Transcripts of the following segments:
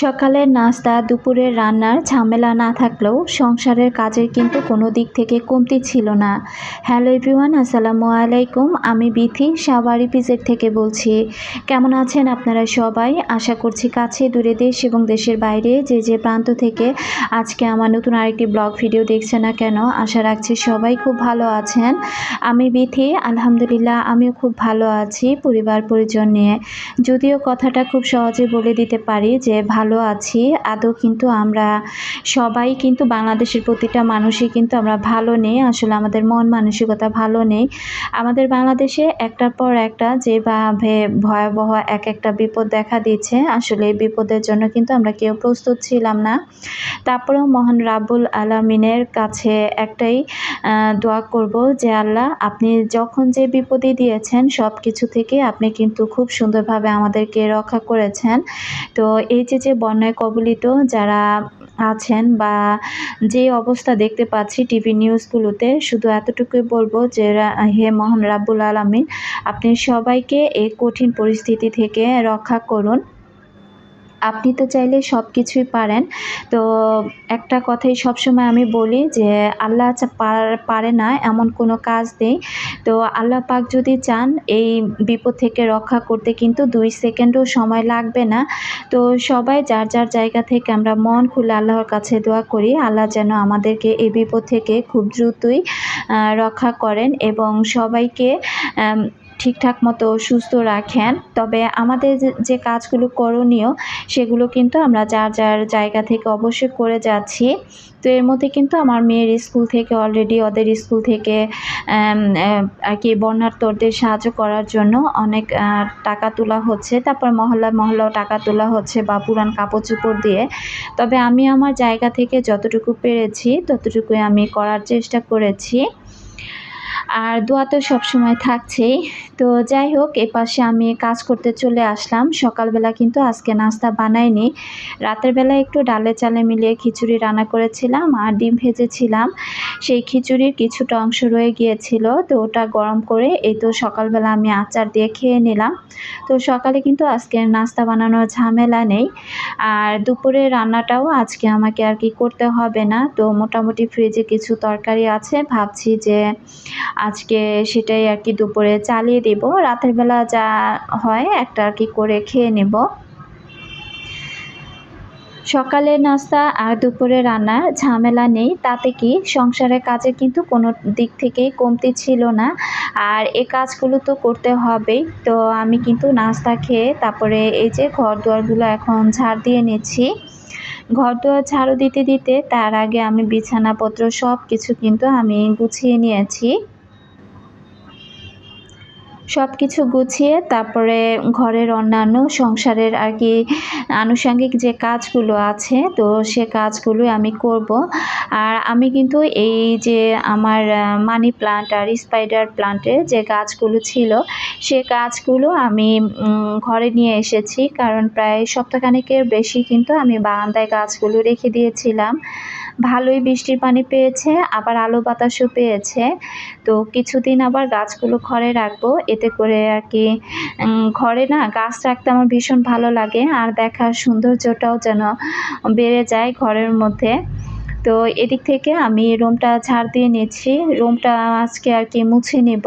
সকালের নাস্তা, দুপুরের রান্নার ঝামেলা না থাকলেও সংসারের কাজের কিন্তু কোনো দিক থেকে কমতি ছিল না। হ্যালো এভরিওয়ান, আসসালামু আলাইকুম। আমি বিথি সাবারি পিজের থেকে বলছি। কেমন আছেন আপনারা সবাই? আশা করছি কাছে, দূরে দেশ এবং দেশের বাইরে যে যে প্রান্ত থেকে আজকে আমার নতুন আরেকটি ব্লগ ভিডিও দেখছে না কেন, আশা রাখছি সবাই খুব ভালো আছেন। আমি বিথি, আলহামদুলিল্লাহ আমিও খুব ভালো আছি পরিবার পরিজন নিয়ে। যদিও কথাটা খুব সহজে বলে দিতে পারি যে ভালো আছি, আদৌ কিন্তু আমরা সবাই কিন্তু বাংলাদেশের প্রতিটা মানুষই কিন্তু আমরা ভালো নেই, আসলে আমাদের মন মানসিকতা ভালো নেই। আমাদের বাংলাদেশে একটার পর একটা যেভাবে ভয়াবহ এক একটা বিপদ দেখা দিচ্ছে আসলে এই বিপদের জন্য কিন্তু আমরা কেউ প্রস্তুত ছিলাম না। তারপরেও মহান রাব্বুল আলামিনের কাছে একটাই দোয়া করব যে আল্লাহ আপনি যখন যে বিপদে দিয়েছেন সব কিছু থেকে আপনি কিন্তু খুব সুন্দরভাবে আমাদেরকে রক্ষা করেছেন। তো এই যে যে বন্যায় কবলিত যারা আছেন বা যে অবস্থা দেখতে পাচ্ছি টিভি নিউজগুলোতে, শুধু এতটুকুই বলব যে হে মহান রাব্বুল আলমিন, আপনি সবাইকে এই কঠিন পরিস্থিতি থেকে রক্ষা করুন। আপনি তো চাইলে সব কিছুই পারেন। তো একটা কথাই সবসময় আমি বলি যে, আল্লাহ পারে না, এমন কোনো কাজ নেই। তো আল্লাহ পাক যদি চান এই বিপদ থেকে রক্ষা করতে, কিন্তু দুই সেকেন্ডও সময় লাগবে না। তো সবাই যার যার জায়গা থেকে আমরা মন খুলে আল্লাহর কাছে দোয়া করি, আল্লাহ যেন আমাদেরকে এই বিপদ থেকে খুব দ্রুতই রক্ষা করেন এবং সবাইকে ঠিকঠাক মতো সুস্থ রাখেন। তবে আমাদের যে কাজগুলো করণীয়, সেগুলো কিন্তু আমরা যার যার জায়গা থেকে অবশ্যই করে যাচ্ছি। তো এর মধ্যে কিন্তু আমার মেয়ের স্কুল থেকে অলরেডি ওদের স্কুল থেকে আর কি বন্যার্থদের সাহায্য করার জন্য অনেক টাকা তোলা হচ্ছে। তারপর মহল্লা মহল্লাও টাকা তোলা হচ্ছে বা পুরান কাপড় চোপড় দিয়ে। তবে আমি আমার জায়গা থেকে যতটুকু পেরেছি, ততটুকুই আমি করার চেষ্টা করেছি। আর দোয়া তো সবসময় থাকছেই তো যাই হোক, এ পাশে আমি কাজ করতে চলে আসলাম। সকালবেলা কিন্তু আজকে নাস্তা বানাইনি। রাতের বেলা একটু ডালে চালে মিলিয়ে খিচুড়ি রান্না করেছিলাম আর ডিম ভেজেছিলাম। সেই খিচুড়ির কিছুটা অংশ রয়ে গিয়েছিল, তো ওটা গরম করে এই তো সকালবেলা আমি আচার দিয়ে খেয়ে নিলাম। তো সকালে কিন্তু আজকে নাস্তা বানানোর ঝামেলা নেই। আর দুপুরে রান্নাটাও আজকে আমাকে আর কি করতে হবে না। তো মোটামুটি ফ্রিজে কিছু তরকারি আছে। ভাবছি যে আজকে সেটাই আর কি দুপুরে চালিয়ে দেব। রাতের বেলা যা হয় একটা আর কি করে খেয়ে নেব। সকালের নাস্তা আর দুপুরে রান্নার ঝামেলা নেই। তাতে কি সংসারের কাজে কিন্তু কোনো দিক থেকেই কমতি ছিল না। আর এ কাজগুলো তো করতে হবেই। তো আমি কিন্তু নাস্তা খেয়ে তারপরে এই যে ঘর দুয়ারগুলো এখন ঝাড় দিয়ে নিচ্ছি। ঘর দুয়ার ঝাড়ু দিতে দিতে তার আগে আমি বিছানাপত্র সব কিছু কিন্তু আমি গুছিয়ে নিয়েছি। সব কিছু গুছিয়ে তারপরে ঘরের অন্যান্য সংসারের আর কি আনুষঙ্গিক যে কাজগুলো আছে, তো সে কাজগুলো আমি করব। আর আমি কিন্তু এই যে আমার মানি প্লান্ট আর স্পাইডার প্লান্টের যে গাছগুলো ছিল, সে গাছগুলো আমি ঘরে নিয়ে এসেছি। কারণ প্রায় সপ্তাহখানেকের বেশি কিন্তু আমি বারান্দায় গাছগুলো রেখে দিয়েছিলাম। ভালোই বৃষ্টির পানি পেয়েছে, আবার আলো বাতাসও পেয়েছে। তো কিছুদিন আবার গাছগুলো ঘরে রাখব, এতে করে আর কি ঘরে না গাছ রাখতে আমার ভীষণ ভালো লাগে, আর দেখার সৌন্দর্যটাও যেন বেড়ে যায় ঘরের মধ্যে। তো এদিক থেকে আমি রুমটা ছাড় দিয়ে নিচ্ছি রুমটা আজকে আর কি মুছে নেব।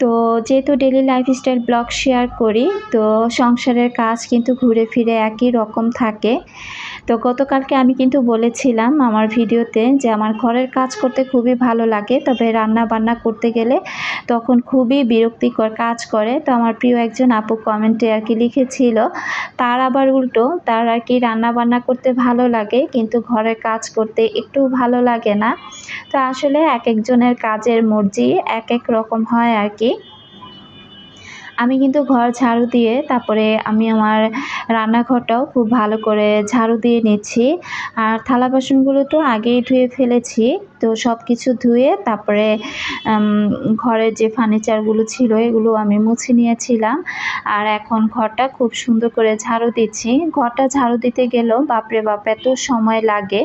তো যেহেতু ডেলি লাইফস্টাইল ব্লগ শেয়ার করি, তো সংসারের কাজ কিন্তু ঘুরে ফিরে একই রকম থাকে। তো গতকালকে আমি কিন্তু বলেছিলাম আমার ভিডিওতে যে আমার ঘরের কাজ করতে খুবই ভালো লাগে, তবে রান্না বান্না করতে গেলে তখন খুবই বিরক্তিকর কাজ করে। তো আমার প্রিয় একজন আপু কমেন্টে আর কি লিখেছিল, তার আবার উল্টো, তার আর কি রান্না বান্না করতে ভালো লাগে, কিন্তু ঘরের কাজ করতে একটু ভালো লাগে না। তো আসলে এক একজনের কাজের মর্জি এক এক রকম হয় আর কি। আমি কিন্তু ঘর ঝাড়ু দিয়ে তারপরে আমি আমার রান্নাঘরটাও খুব ভালো করে ঝাড়ু দিয়ে নিচ্ছি। আর থালা বাসনগুলো তো আগেই ধুয়ে ফেলেছি, তো সব কিছু ধুয়ে তারপরে ঘরের যে ফার্নিচারগুলো ছিল এগুলো আমি মুছে নিয়েছিলাম। আর এখন ঘরটা খুব সুন্দর করে ঝাড়ু দিচ্ছি। ঘরটা ঝাড়ু দিতে গেলেও বাপরে বাপ এত সময় লাগে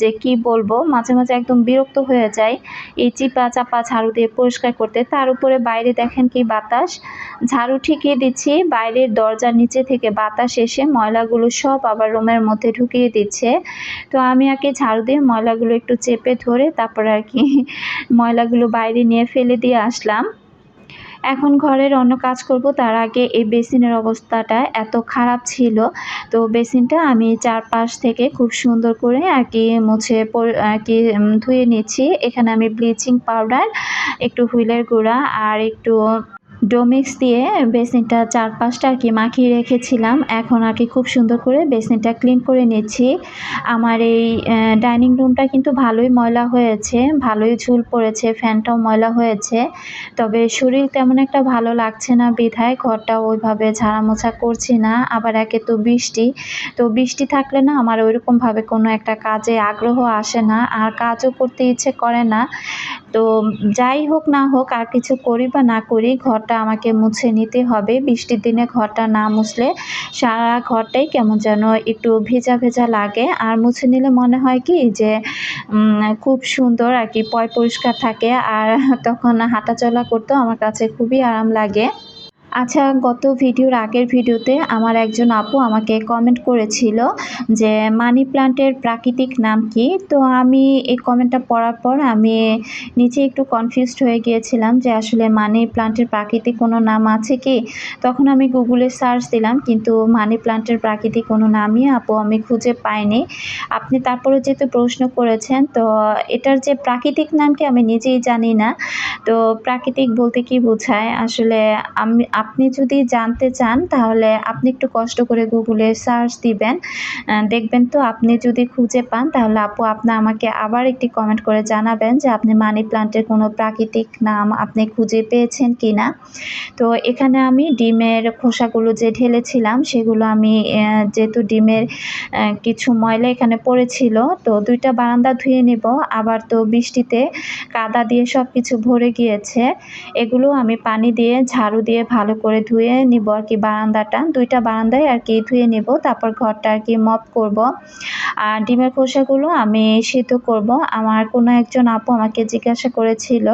যে কি বলব, মাঝে মাঝে একদম বিরক্ত হয়ে যায়। এই চিপা চাপা ঝাড়ু দিয়ে পরিষ্কার করতে। তার উপরে বাইরে দেখেন কি বাতাস। ঝাড়ু ঠিকিয়ে দিচ্ছি, বাইরের দরজার নিচে থেকে বাতাস এসে ময়লাগুলো সব আবার রুমের মধ্যে ঢুকিয়ে দিচ্ছে। তো আমি আর কি ঝাড়ু দিয়ে ময়লাগুলো একটু চেপে ধরে তারপর আর কি ময়লাগুলো বাইরে নিয়ে ফেলে দিয়ে আসলাম। এখন ঘরের অন্য কাজ করব, তার আগে এই বেসিনের অবস্থাটা এত খারাপ ছিল। তো বেসিনটা আমি চারপাশ থেকে খুব সুন্দর করে আর কি মুছে আর কি ধুয়ে নিচ্ছি। এখানে আমি ব্লিচিং পাউডার, একটু হুইলের গুঁড়া আর একটু ডোমিক্স দিয়ে বেসিনটা চারপাশটা আর কি মাখিয়ে রেখেছিলাম। এখন আর কি খুব সুন্দর করে বেসিনটা ক্লিন করে নিচ্ছি। আমার এই ডাইনিং রুমটা কিন্তু ভালোই ময়লা হয়েছে, ভালোই ঝুল পড়েছে, ফ্যানটাও ময়লা হয়েছে। তবে শরীর তেমন একটা ভালো লাগছে না বিধায়, ঘরটা ওইভাবে ঝাড়া মোছা করছি না, আবার একে তো বৃষ্টি। তো বৃষ্টি থাকলে না আমার ওইরকমভাবে কোনো একটা কাজে আগ্রহ আসে না, আর কাজও করতে ইচ্ছে করে না। তো যাই হোক না হোক, আর কিছু করি বা না করি, ঘরটা আমাকে মুছে নিতে হবে। বৃষ্টির দিনে ঘরটা না মুছলে সারা ঘরটাই কেমন যেন একটু ভেজা ভেজা লাগে। আর মুছে নিলে মনে হয় কি যে খুব সুন্দর আর কি, পয় পরিষ্কার থাকে। আর তখন হাঁটাচলা করতেও আমার কাছে খুবই আরাম লাগে। আচ্ছা গত ভিডিওর আগের ভিডিওতে আমার একজন আপু আমাকে কমেন্ট করেছিল যে মানি প্লান্টের প্রাকৃতিক নাম কি? তো আমি এই কমেন্টটা পড়ার পর আমি নিচে একটু কনফিউজড হয়ে গিয়েছিলাম যে আসলে মানি প্লান্টের প্রাকৃতিক কোনো নাম আছে কি? তখন আমি গুগলে সার্চ দিলাম, কিন্তু মানি প্লান্টের প্রাকৃতিক কোনো নামই আপু আমি খুঁজে পাইনি। আপনি তারপরে যেহেতু প্রশ্ন করেছেন, তো এটার যে প্রাকৃতিক নামটি আমি নিজেই জানি না। তো প্রাকৃতিক বলতে কি বোঝায়? আসলে আমি আপনি যদি জানতে চান, তাহলে আপনি একটু কষ্ট করে গুগলে সার্চ দিবেন। দেখবেন তো আপনি যদি খুঁজে পান, তাহলে আপু আপনি আমাকে আবার একটি কমেন্ট করে জানাবেন যে আপনি মানি প্লান্টের কোনো প্রাকৃতিক নাম আপনি খুঁজে পেয়েছেন কি না তো এখানে আমি ডিমের খোসাগুলো যে ঢেলেছিলাম, সেগুলো আমি যেহেতু ডিমের কিছু ময়লা এখানে পড়েছিল, তো দুইটা বারান্দা ধুয়ে নিব। আবার তো বৃষ্টিতে কাদা দিয়ে সব কিছু ভরে গিয়েছে। এগুলো আমি পানি দিয়ে, ঝাড়ু দিয়ে ভালো ভালো করে ধুয়ে নিব আর কি বারান্দাটা। দুইটা বারান্দায় আর কি ধুয়ে নেব, তারপর ঘরটা আর কি মপ করব। আর ডিমের খোসাগুলো আমি সিদ্ধ করব। আমার কোনো একজন আপু আমাকে জিজ্ঞাসা করেছিল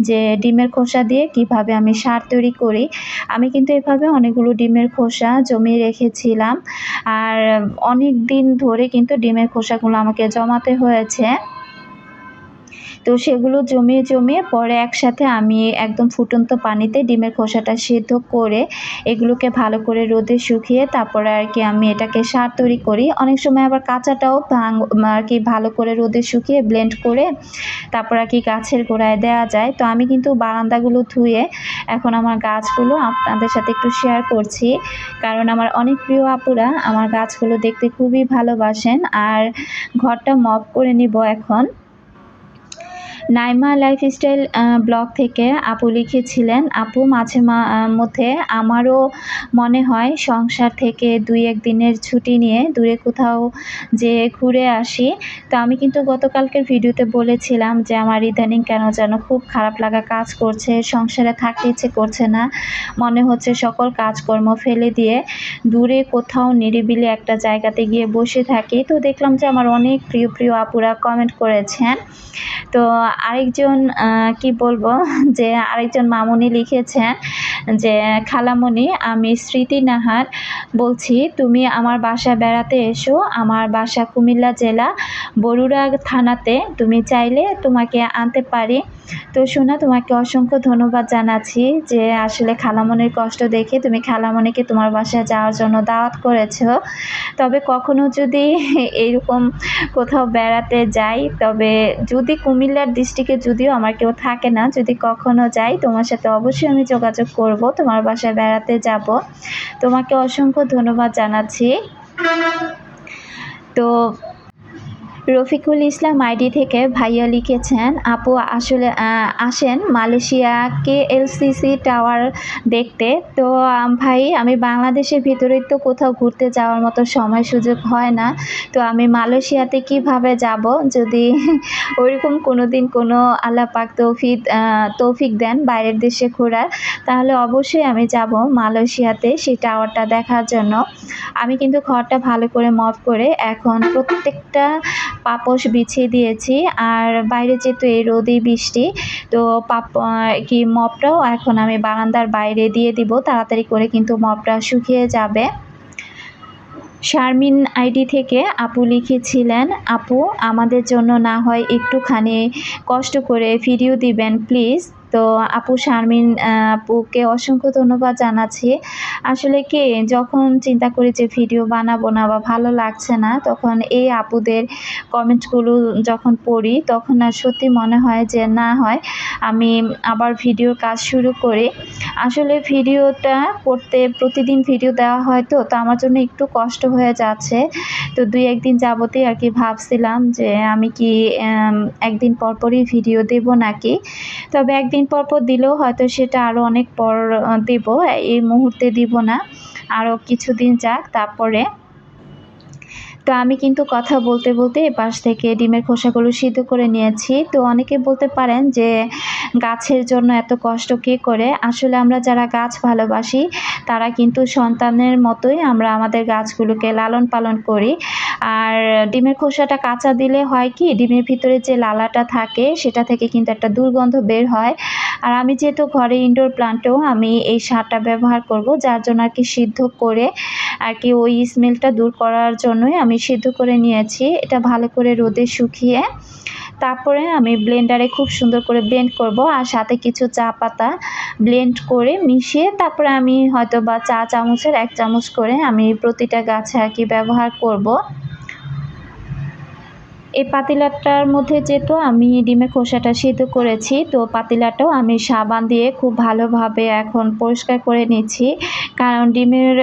যে ডিমের খোসা দিয়ে কীভাবে আমি সার তৈরি করি। আমি কিন্তু এভাবে অনেকগুলো ডিমের খোসা জমিয়ে রেখেছিলাম। আর অনেক দিন ধরে কিন্তু ডিমের খোসাগুলো আমাকে জমাতে হয়েছে। তো সেগুলো জমিয়ে জমিয়ে পরে একসাথে আমি একদম ফুটন্ত পানিতে ডিমের খোসাটা সেদ্ধ করে এগুলোকে ভালো করে রোদে শুকিয়ে তারপরে আর কি আমি এটাকে সার তৈরি করি। অনেক সময় আবার কাঁচাটাও ভাঙ, আর কি ভালো করে রোদে শুকিয়ে ব্লেন্ড করে তারপর আর কি গাছের গোড়ায় দেওয়া যায়। তো আমি কিন্তু বারান্দাগুলো ধুয়ে এখন আমার গাছগুলো আপনাদের সাথে একটু শেয়ার করছি। কারণ আমার অনেক প্রিয় আপুরা আমার গাছগুলো দেখতে খুবই ভালোবাসেন। আর ঘরটা মপ করে নিব এখন। নাইমা লাইফস্টাইল ব্লগ থেকে আপু লিখেছিলেন, আপু, মাঝে মধ্যে আমারও মনে হয় সংসার থেকে দুই এক দিনের ছুটি নিয়ে দূরে কোথাও যে ঘুরে আসি। তো আমি কিন্তু গতকালকের ভিডিওতে বলেছিলাম যে আমার ইদানিং কেন যেন খুব খারাপ লাগা কাজ করছে, সংসারে থাকতে ইচ্ছে করছে না। মনে হচ্ছে সকল কাজকর্ম ফেলে দিয়ে দূরে কোথাও নিরিবিলি একটা জায়গাতে গিয়ে বসে থাকি। তো দেখলাম যে আমার অনেক প্রিয় প্রিয় আপুরা কমেন্ট করেছেন। তো আরেকজন কি বলব, যে আরেকজন মামুনি লিখেছেন যে, খালামণি, আমি স্মৃতি নাহার বলছি, তুমি আমার বাসা বেড়াতে এসো, আমার বাসা কুমিল্লা জেলা, বরুড়া থানাতে। তুমি চাইলে তোমাকে আনতে পারি। তো শোনা তোমাকে অসংখ্য ধন্যবাদ জানাচ্ছি যে আসলে খালামনির কষ্ট দেখে তুমি খালামনিকে তোমার বাসায় যাওয়ার জন্য দাওয়াত করেছ। তবে কখনো যদি এইরকম কোথাও বেড়াতে যাই, তবে যদি কুমিল্লার ডিস্ট্রিক্টে যদিও আমার কেউ থাকে না, যদি কখনো যাই, তোমার সাথে অবশ্যই আমি যোগাযোগ করব, তোমার বাসায় বেড়াতে যাব। তোমাকে অসংখ্য ধন্যবাদ জানাচ্ছি। তো রফিকুল ইসলাম আইডি থেকে ভাইয়া লিখেছেন, আপু আসলে আসেন মালয়েশিয়া কে এলসিসি টাওয়ার দেখতে। তো ভাই, আমি বাংলাদেশের ভিতরে তো কোথাও ঘুরতে যাওয়ার মতো সময় সুযোগ হয় না। তো আমি মালয়েশিয়াতে কীভাবে যাব? যদি ওইরকম কোনো দিন কোনো আল্লাহ পাক তৌফিক তৌফিক দেন বাইরের দেশে ঘোরার, তাহলে অবশ্যই আমি যাব মালয়েশিয়াতে সেই টাওয়ারটা দেখার জন্য। আমি কিন্তু ঘরটা ভালো করে মফ করে এখন প্রত্যেকটা পাপোশ বিছিয়ে দিয়েছি, আর বাইরে যেহেতু এই রোদে বৃষ্টি, তো পাপ কি মপটাও এখন আমি বারান্দার বাইরে দিয়ে দিব, তাড়াতাড়ি করে কিন্তু মপটা শুকিয়ে যাবে। শারমিন আইডি থেকে আপু লিখেছিলেন, আপু, আমাদের জন্য না হয় একটুখানি কষ্ট করে ফিরিয়ে দিবেন প্লিজ তো আপু, শারমিন আপুকে অসংখ্য ধন্যবাদ জানাচ্ছি। আসলে কি, যখন চিন্তা করি যে ভিডিও বানাবো না বা ভালো লাগছে না, তখন এই আপুদের কমেন্টগুলো যখন পড়ি, তখন আর সত্যি মনে হয় যে না হয়, আমি আবার ভিডিওর কাজ শুরু করি। আসলে ভিডিওটা করতে প্রতিদিন ভিডিও দেওয়া হয় তো তো আমার জন্য একটু কষ্ট হয়ে যাচ্ছে। তো দুই একদিন যাবতই আর কি ভাবছিলাম যে আমি কি একদিন পর পরই ভিডিও দেব নাকি? তবে একদিন পর পর দিলেও হয়তো সেটা আরও অনেক পর দেব, এই মুহূর্তে দিব না। আরও কিছুদিন যাক, তারপরে তো আমি কিন্তু কথা বলতে বলতে এপাশ থেকে ডিমের খোসাগুলো সিদ্ধ করে নিয়েছি। তো অনেকে বলতে পারেন যে, গাছের জন্য এত কষ্ট কে করে? আসলে আমরা যারা গাছ ভালোবাসি, তারা কিন্তু সন্তানের মতোই আমরা আমাদের গাছগুলোকে লালন পালন করি। আর ডিমের খোসাটা কাঁচা দিলে হয় কি, ডিমের ভিতরে যে লালাটা থাকে, সেটা থেকে কিন্তু একটা দুর্গন্ধ বের হয়। আর আমি যেহেতু ঘরে ইনডোর প্লান্টেও আমি এই সারটা ব্যবহার করব, যার জন্য আর কি সিদ্ধ করে আর কি ওই স্মেলটা দূর করার জন্যই আমি সিদ্ধ করে নিয়েছি। এটা ভালো করে রোদে শুকিয়ে তারপরে আমি ব্লেন্ডারে খুব সুন্দর করে ব্লেন্ড করব আর সাথে কিছু চা পাতা ব্লেন্ড করে মিশিয়ে তারপরে আমি হয়তো বা চা চামচের এক চামচ করে আমি প্রতিটা গাছে আর কি ব্যবহার করব। এই পাতিলাটার মধ্যে যেহেতু আমি ডিমের খোসাটা সিদ্ধ করেছি, তো পাতিলাটাও আমি সাবান দিয়ে খুব ভালোভাবে এখন পরিষ্কার করে নিচ্ছি। কারণ ডিমের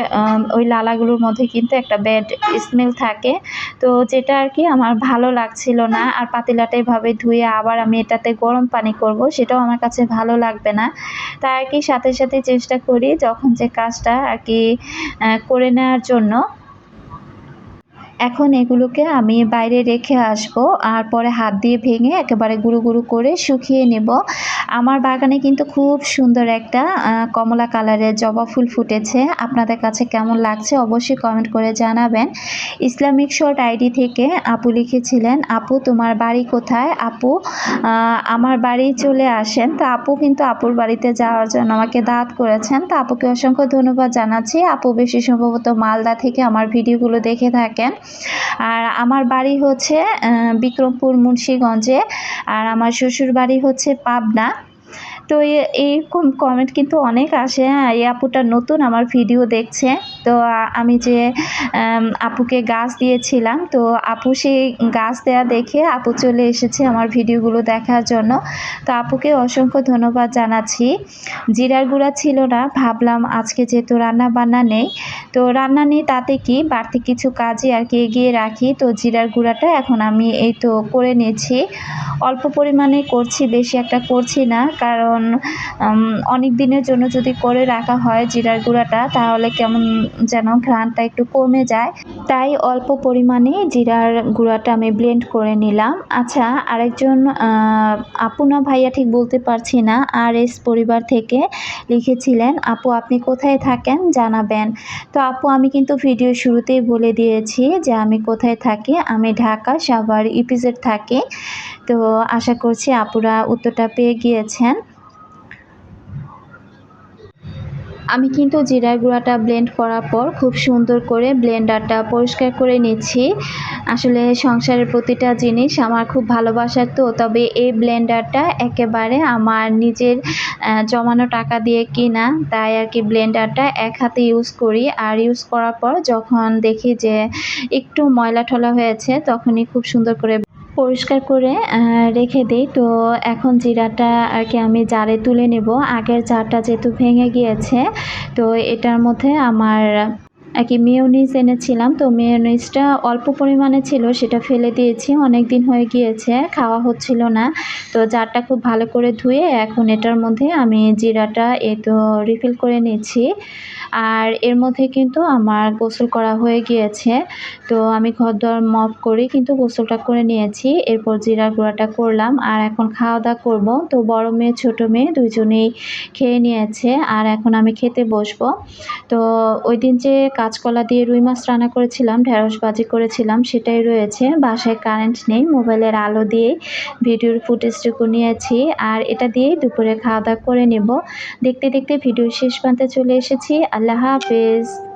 ওই লালাগুলোর মধ্যে কিন্তু একটা ব্যাড স্মেল থাকে। তো যেটা আর কি আমার ভালো লাগছিল না, আর পাতিলাটা এভাবে ধুয়ে আবার আমি এটাতে গরম পানি করব, সেটাও আমার কাছে ভালো লাগবে না। তাই আর কি সাথে সাথে চেষ্টা করি যখন যে কাজটা আর কি করে নেওয়ার জন্য। এখন এগুলোকে আমি বাইরে রেখে আসব আর পরে হাত দিয়ে ভেঙে একেবারে গুঁড়ো গুঁড়ো করে শুকিয়ে নেব। আমার বাগানে কিন্তু খুব সুন্দর একটা কমলা কালারের জবা ফুল ফুটেছে। আপনাদের কাছে কেমন লাগছে অবশ্যই কমেন্ট করে জানাবেন। ইসলামিক শর্ট আইডি থেকে আপু লিখেছিলেন, আপু, তোমার বাড়ি কোথায়? আপু আমার বাড়ি চলে আসেন। তো আপু কিন্তু আপুর বাড়িতে যাওয়ার জন্য আমাকে দাঁত করেছেন। তো আপুকে অসংখ্য ধন্যবাদ জানাচ্ছি। আপু বেশি সম্ভবত মালদা থেকে আমার ভিডিওগুলো দেখে থাকেন। আর আমার বাড়ি হচ্ছে বিক্রমপুর মুন্সিগঞ্জে। আর আমার শ্বশুর বাড়ি হচ্ছে পাবনা। তো এইরকম কমেন্ট কিন্তু অনেক আসে হ্যাঁ, এই আপুটা নতুন আমার ভিডিও দেখছে। তো আমি যে আপুকে গাছ দিয়েছিলাম তো আপু সেই গাছ দেয়া দেখে আপু চলে এসেছে আমার ভিডিওগুলো দেখার জন্য। তো আপুকে অসংখ্য ধন্যবাদ জানাচ্ছি। জিরার গুঁড়া ছিল না ভাবলাম আজকে যেহেতু রান্না বান্না নেই তো রান্না নেই তাতে কি? বাড়তি কিছু কাজে আর কি এগিয়ে রাখি। তো জিরার গুঁড়াটা এখন আমি এই তো করে নিয়েছি। অল্প পরিমাণে করছি বেশি একটা করছি না কারণ অনেক দিনের জন্য যদি করে রাখা হয় জিরার গুঁড়াটা, তাহলে কেমন যেন ঘ্রাণটা একটু কমে যায়। তাই অল্প পরিমাণে জিরার গুঁড়াটা আমি ব্লেন্ড করে নিলাম। আচ্ছা আরেকজন আপু না ভাইয়া ঠিক বলতে পারছি না আর এস পরিবার থেকে লিখেছিলেন, আপু, আপনি কোথায় থাকেন? জানাবেন। তো আপু, আমি কিন্তু ভিডিও শুরুতেই বলে দিয়েছি যে আমি কোথায় থাকি। আমি ঢাকা, সাভার, ইপিজেড থাকি। তো আশা করছি আপুরা উত্তরটা পেয়ে গিয়েছেন। আমি কিন্তু জিরা গুঁড়াটা ব্লেন্ড করার পর খুব সুন্দর করে ব্লেন্ডারটা পরিষ্কার করে নিচ্ছি। আসলে সংসারের প্রতিটা জিনিস আমার খুব ভালোবাসার তো, তবে এই ব্লেন্ডারটা একেবারে আমার নিজের জমানো টাকা দিয়ে কিনা, তাই আর কি ব্লেন্ডারটা এক হাতে ইউজ করি। আর ইউজ করার পর যখন দেখি যে একটু ময়লা ঠলা হয়েছে, তখনই খুব সুন্দর করে পরিষ্কার করে রেখে দিই। তো এখন জিরাটা আর কি আমি জারে তুলে নেব। আগের জারটা যেহেতু ভেঙে গিয়েছে, তো এটার মধ্যে আমার আর কি মেয়োনিজ এনেছিলাম, তো মেয়োনিজটা অল্প পরিমাণে ছিল, সেটা ফেলে দিয়েছি অনেক দিন হয়ে গিয়েছে, খাওয়া হচ্ছিল না। তো জারটা খুব ভালো করে ধুয়ে এখন এটার মধ্যে আমি জিরাটা এ তো রিফিল করে নিচ্ছি আর এর মধ্যে কিন্তু আমার গোসল করা হয়ে গিয়েছে, তো আমি ঘর দর মপ করে, কিন্তু গোসলটা করে নিয়েছি, এরপর জিরার গুঁড়াটা করলাম, আর এখন খাওয়া দাওয়া করব। তো বড় মেয়ে, ছোটো মেয়ে দুজনেই খেয়ে নিয়েছে, আর এখন আমি খেতে বসবো। তো ওই দিন যে কাঁচকলা দিয়ে রুই মাছ রান্না করেছিলাম, ঢেঁড়স বাজি করেছিলাম, সেটাই রয়েছে। বাসায় কারেন্ট নেই, মোবাইলের আলো দিয়ে ভিডিওর ফুটেজটুকু নিয়েছি। আর এটা দিয়েই দুপুরে খাওয়া দাওয়া করে নেব। দেখতে দেখতে ভিডিও শেষ প্রান্তে চলে এসেছি। আল্লাহ হাফেজ।